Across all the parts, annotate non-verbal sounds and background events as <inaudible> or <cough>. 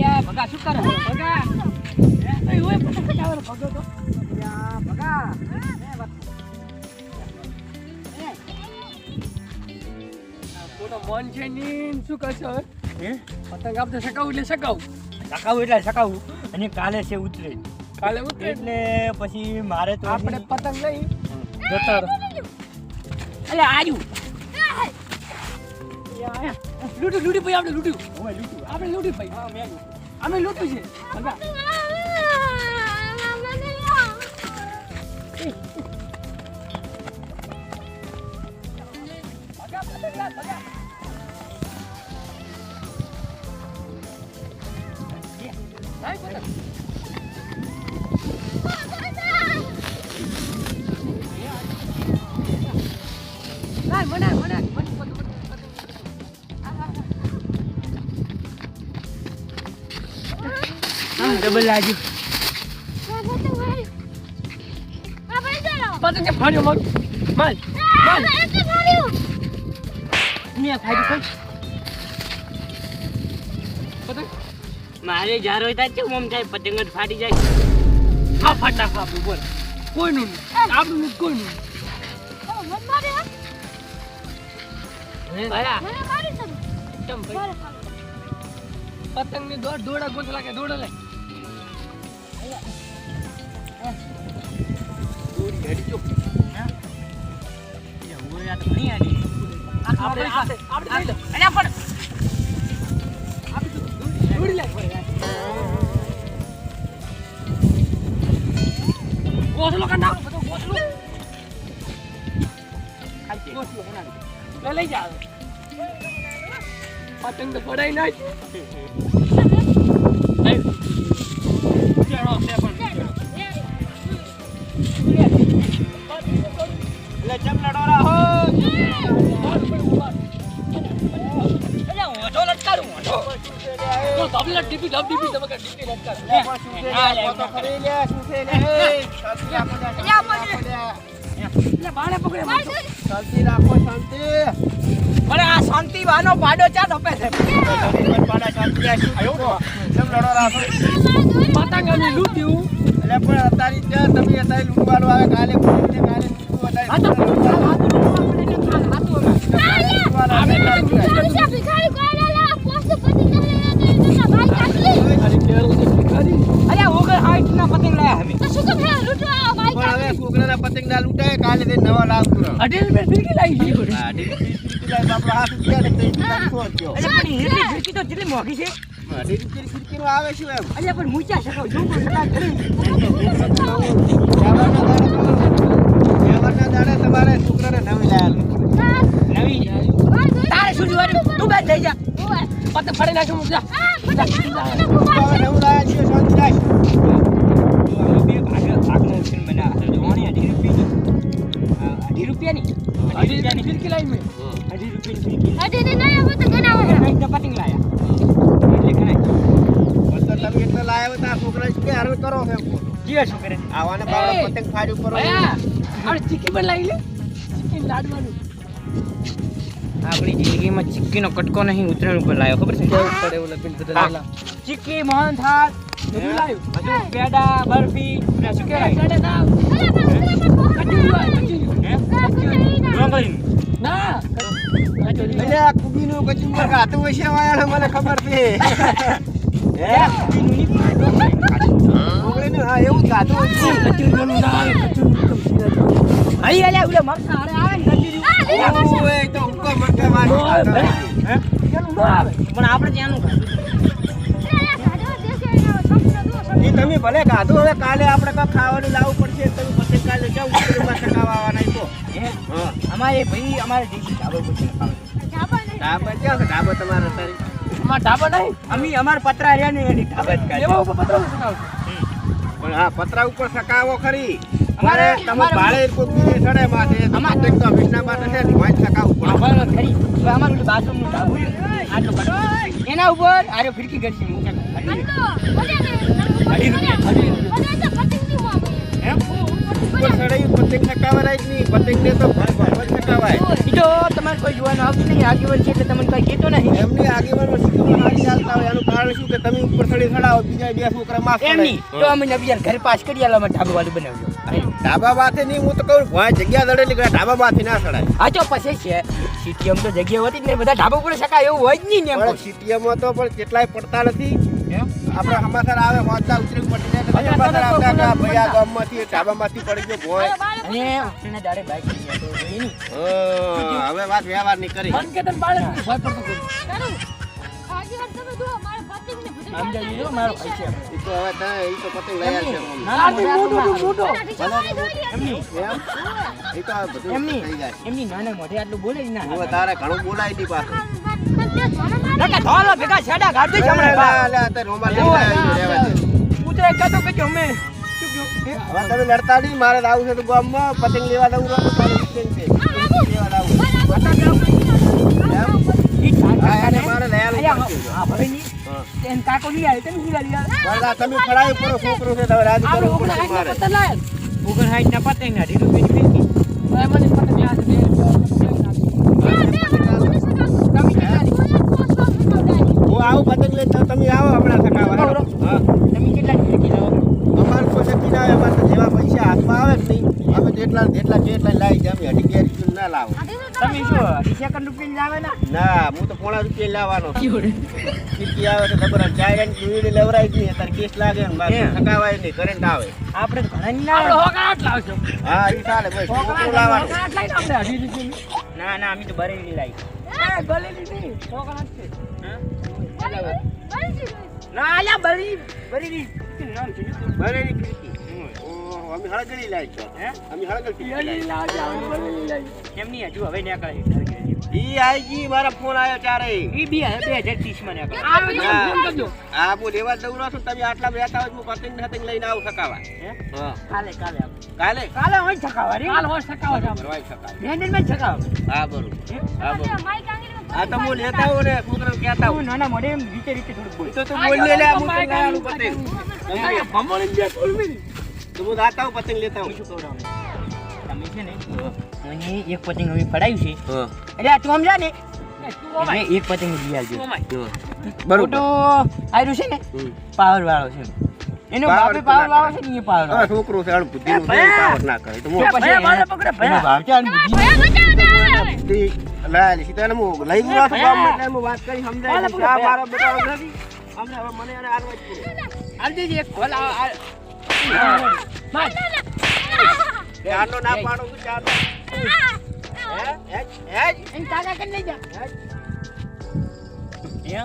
યા ભગા શું કરે ભગા એ? ઓય પતંગ ચગાવવાનો ભગો તો યા ભગા મન છે ની શું કરશો હે પતંગ આપણે સકાવું એટલે સકાવું સકાવું એટલે સકાવું અને કાલે છે ઉતરે. કાલે ઉતરે? એટલે પછી મારે તો આપણે પતંગ લઈ? જતા અલે આર્યું. લૂંટ્યું લૂંટ્યું ભાઈ આપણે લૂંટ્યું આપણે લૂંટ્યું ભાઈ અમે લૂંટ્યું છે ભગા ભગા પતંગ ડબલ લાગ્યું. પતંગ ફાડ્યો મારું. માલ માલ. મેં કઈ પતંગ. મારે જાર હોય ત્યાં કેવું થાય પતંગ જ ફાટી જાય. હા ફાટા ખાપું બોલ. કોઈનું નહીં. આપણું નહીં. કોઈનું પતંગની? દોડ દોડા ગોત લાગે દોડા લાગે ગોસલો કા નાખો બધો ગોસલો ખાઈ ગોસલો બનાવી લઈ જા પતંગ તો પડાઈ નાખ તો તબલા ટીપી ડબ લે શાંતિ રાખો લે એટલે બાણે પકડે મારતો. પણ આ શાંતિ વાનો પાડો ચા નપે છે પતંગ અમે લૂંટ્યું હા તો અરે કેરો છે ભિખારી અલ્યા ઓગણ હાઈટ ના પતંગ લાયા અમે અઢી રૂપિયા ફિરકી લાગી છે. અલ્યા પણ હીરની ફિરકી તો કેટલી મોંઘી છે. આવે શું એમ? અલ્યા પણ મૂચા શકો જો કોઈ સટા કરી વ્યવહારના દાડે તમારે છોકરાને નવી લાયા નવી? તારે શું જોવાનું? તું બે થઈ જા. પતંગ ફાડી નવું લાયા છે શાંતિ જીવે શું કરે આવાને બાવા પતંગ ફાડ્યું કરો ભયા ચીકી પણ લાવી લે. ચીકી લાડવાનું. આપણી જિંદગીમાં ચીક્કીનો કટકો નહીં ઉતરણ ઉપર લાવ્યો ખબર છે? કેવું પડે એવું લગન બધા હા. ચીક્કી મોહન થાળ બધું લાવ્યું. બધું? પેડા બરફી ને શું કહેવાય? ના. આ કુબીનું કચુંબર ખાતું હશે વાળા મને ખબર છે. <laughs> હે. હા એવું ના આવે ને. ઓય, તો વાળી. હે? ના આવે. પણ આપણે ત્યાંનું ખાધું. તમે ભલે ખાધું હવે કાલે આપણે કાંઈક ખાવાનું લાવવું પડશે તમે પછી કાલે જાવ ઉકેલમાં ટકાવા આવવાના તો હા? અમારે ભાઈ અમારે ઢાબા પર છે. ઢાબા ક્યાં ઢાબા તમારા તારી અમાર ઢાબા નહીં. અમે અમારા પતરા રહ્યા ને એની ઢાબા જ કાઢી. એવા પતરા. પણ આ પતરા ઉપર સકાવો ખરી અમારે- અમારે તમે અમારે- ભાડે કોઈ બીજે ચડે માથે તો અમારે- તો વિષ્ણા માટે છે ને સકાવો પણ અમારે ખરી. હવે અમારું ઓલું બાથરૂમનું ઢાબુ રહ્યું. આટલું પડો એના ઉપર આરે ફિરકી કરશે મૂકે. અઢી રૂપિયા. અઢી રૂપિયા. એમ? ઉપર ચડાઈ પતંગ ચકાવાય જ નહીં પતંગને તો ભર ભર જ ચકાવાય ઈ તમારે કોઈ જોવાનું આવતું નહીં આગેવાન છે એટલે તમને કઈ કહેતો નહીં એમની. આગેવાનમાં શીખવવા હારી ચાલતા હોય એનું કારણ શું કે તમે ઉપર ચડી ચડાવો બીજા બે છોકરા માફ એમની તો અમે બીજા ઘરે પાસ કરી ઢાબા વાળું બનાવજો ઢાબા નહીં હું તો કહું ભાઈ જગ્યા દડેલી કે ઢાબા માથે ના ચડાય હા તો પછી છે. સિટી તો જગ્યા હોતી જ નહીં બધા ઢાબા ઉપર શકાય એવું હોય જ નહીં ને એમ તો પણ કેટલાય પડતા નથી. આપણે હમાસર આવે વાંચતા ઉતરી પડી. હવે વાત વ્યવહારની કરી. એમની નાના મોઢે આટલું બોલે ના તારે ઘણું બોલાય દી પાછું. ભેગા છેડા તે રૂમાલ દે. ઉતરે કાં અમે? હવે તમે લડતા નહીં મારે આવું છે તો ગામમાં પતંગ લેવા દઉં તો તારે weekend છે. લેવા દઉં. ઈ ઠાક હા, એને કાકાને. મારે લઈ આવવું અલ્યા, પડશે. હા, ભાઈ ની. હા. એને કાકો લઈ આવે તમે શું લઈ આવે પણ આ તમે ખડાઈ પડો છોકરો છે તમે રાજી આપણે કરવું ઓગણ પડશે મારે. હાઈટના પત્તા લાયા ને. ઓગણ સાઈઠ ના પતંગ ના અઢી રૂપિયાની ફીરકી. હવે મને પતંગ યાદ છે. બે હું આવું પતંગ લઈને તો તમે આવો હમણાં સકાવા બરોબર. હા તમે કેટલાની ફીરકી લાવો અમારે કોઈ નક્કી ના હોય અમારે તો જેવા પૈસા હાથમાં આવે જ નહીં અમે જેટલા ને જેટલા છે એટલા લાવી જાય અમે અઢી બે રૂપિયા ના લાવો તમે શું અઢી સેકન્ડ રૂપિયા લાવે ને? ના હું તો પોણા રૂપિયા લાવવાનો. <laughs> ફીરકી આવે તો ખબર ચાયરન વીડી લેવરાય જ નહીં કેસ લાગે ને બાકી હે. સકાવાય નહીં કરંટ આવે. આપણે તો ઘણા ની આપણે લાવે હોકાટ લાવશું. હા ઈ ચાલે ભાઈ હોકાટ લાવવાનો. હોકાટ લઈને આપણે હજી રૂપિયાની. ના ના અમે તો બરેલી લાવી. એ, બરેલી નહીં. હોકાટ છે. ના અલ્યા બરેલી બરેલી. નામ છે ને. બરેલી ફીરકી અમે હળગડી લાવી છો. હે? અમે હળગડ લાવી. લાવજે, આપણે એમની હજુ હવે નીકળે ઈ આઈજી મારા ફોન આવ્યો ચારે ઈ બી હજાર ત્રીસમાં નીકળે આવે ફોન કરજો. આ બોલ એવા દઉં છું તમે આટલા બેઠા હોય હું પતંગ ને લઈને આવું સકાવા હે? હા. કાલે કાલે કાલે? કાલે હોય સકાવા રે કાલે હોય સકાવા જામ આપણે. સકાવા શકાયમાં સકાવા હા બરોબર. હા? બરોબર. આ તો હું લેતા હું ને છોકરાને કહેતા હું નાના મોડે એમ રીતે રીતે થોડું બોલ. તો તું બોલ લે લે હું તને લાવવાનું પતંગ આ ભમણી બે સોલમી. તો હું જાતા હું પતંગ લેતા હું શું કહું રામ? છે ને મને એક પતંગ હવે પડાયું છે. એટલે આ તું સમજા ને. એટલે એક પતંગ લઈ આવજો. બરોબર. તો આયરું છે ને પાવર વાળો છે. એનો બાપે પાવર વાળો છે ને એ પાવર વાળો. છોકરો છે આણ બુદ્ધિ નો પાવર ના કરે તો મો પછી ભયા, પકડે, ભયા. ભાવ છે. આણ બુદ્ધિ બુદ્ધિ લાય લી સીધા હું લઈ ગયો તો ભયા. ગામમાં એટલે વાત કરી સમજાય આ મારો બેટો નથી અમને હવે મને એને આરવાજ જ આલ દેજે એક. ખોલ, આ- આ- માર. એ ના પાડો હું ચાલો હે? હે? હે? કાકા કરી લઈ જા. હે?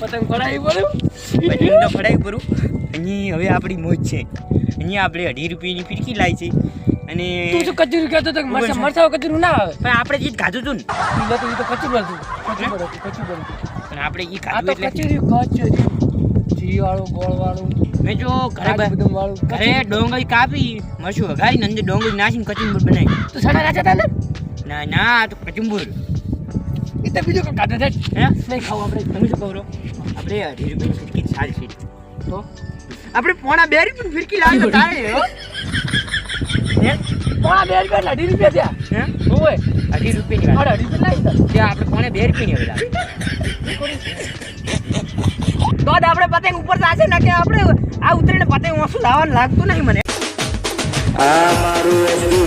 પતંગ પડાવી પડ્યું. પતંગ તો પડાઈ અહીં હવે આપણી મોજ છે. અહીંયા આપણે અઢી રૂપિયાની ફિરકી લાવી છે. અને તું કચરું કહેતો. મરચાં વગર કચરું ના આવે? પણ આપણે જે ખાધું હતું ને. ઈ તો કચરું હતું. કચરું હતું, કચરું હતું. પણ આપણે એ ખાધું તો એટલે કચરું કચરું. ઘી વાળું ગોળ વાળું મેં જો ઘરે ઘરે ડોંગળી કાપી મરચું વઘારીને અંદર ડોંગળી નાખીને કચુંબર બનાવી. તું સાડા નાચા તા ને? ના તો કચુંબર. એ તો બીજું કંઈ કાઢે છે? હે? નહીં ખાવું આપણે. તમે શું કહો આપણે અઢી રૂપિયાની ફિરકી સારી છે. તો? આપણે પોણા બે રૂપિયાની ફિરકી લાવી તારે? પોણા બે રૂપિયા અઢી રૂપિયા થયા. હે? હોય? અઢી રૂપિયાની. અઢી રૂપિયા લાવી. ત્યાં આપણે પોણે બે રૂપિયાની હવે. તો આપણે પતંગ ઉપર થશે ને કે આપણે આ ઉતરીને પતે હું શું લાવવાનું લાગતું નહીં મને. આ મારું વસ્તુ